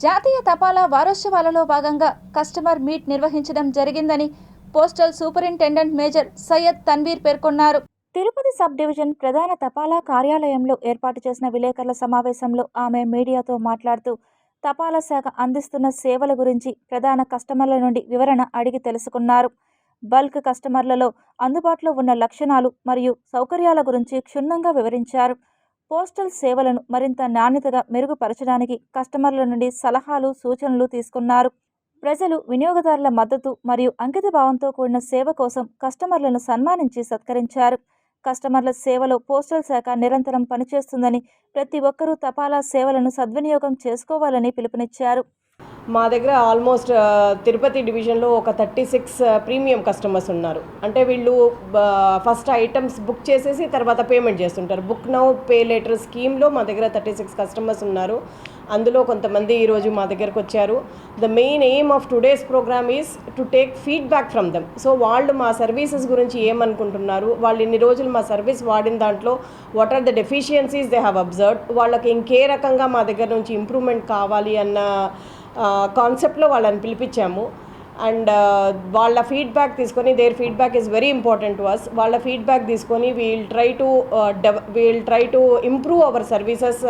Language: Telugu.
జాతీయ తపాలా వారోత్సవాలలో భాగంగా కస్టమర్ మీట్ నిర్వహించడం జరిగిందని postal superintendent major Syed Tanveer పేర్కొన్నారు. తిరుపతి సబ్ డివిజన్ ప్రధాన తపాలా కార్యాలయంలో ఏర్పాటు చేసిన విలేకరుల సమావేశంలో ఆమె మీడియాతో మాట్లాడుతూ తపాలా శాఖ అందిస్తున్న సేవల గురించి ప్రధాన కస్టమర్ల నుండి వివరణ అడిగి తెలుసుకున్నారు. బల్క్ కస్టమర్లలో అందుబాటులో ఉన్న లక్షణాలు మరియు సౌకర్యాల గురించి క్షుణ్ణంగా వివరించారు. పోస్టల్ సేవలను మరింత నాణ్యతగా మెరుగుపరచడానికి కస్టమర్ల నుండి సలహాలు సూచనలు తీసుకున్నారు. ప్రజలు వినియోగదారుల మద్దతు మరియు అంకితభావంతో కూడిన సేవ కోసం కస్టమర్లను సన్మానించి సత్కరించారు. కస్టమర్ల సేవలో పోస్టల్ శాఖ నిరంతరం పనిచేస్తుందని ప్రతి ఒక్కరూ తపాలా సేవలను సద్వినియోగం చేసుకోవాలని పిలుపునిచ్చారు. మా దగ్గర ఆల్మోస్ట్ తిరుపతి డివిజన్లో ఒక థర్టీ సిక్స్ ప్రీమియం కస్టమర్స్ ఉన్నారు. అంటే వీళ్ళు ఫస్ట్ ఐటమ్స్ బుక్ చేసేసి తర్వాత పేమెంట్ చేస్తుంటారు. బుక్ నౌ పే లేటర్ స్కీమ్లో మా దగ్గర థర్టీ సిక్స్ కస్టమర్స్ ఉన్నారు. అందులో కొంతమంది ఈరోజు మా దగ్గరకు వచ్చారు. The main aim of today's programme is to take feedback from them. So వాళ్ళు మా సర్వీసెస్ గురించి ఏమనుకుంటున్నారు? వాళ్ళు ఇన్ని రోజులు మా సర్వీస్ వాడిన దాంట్లో what are the deficiencies they have observe వాళ్ళకి ఇంకే రకంగా మా దగ్గర నుంచి ఇంప్రూవ్మెంట్ కావాలి అన్న కాన్సెప్ట్లో వాళ్ళని పిలిపించాము. అండ్ వాళ్ళ ఫీడ్బ్యాక్ తీసుకొని their feedback is very important to us వాళ్ళ ఫీడ్బ్యాక్ తీసుకొని we'll try to డెవ we'll try to improve our services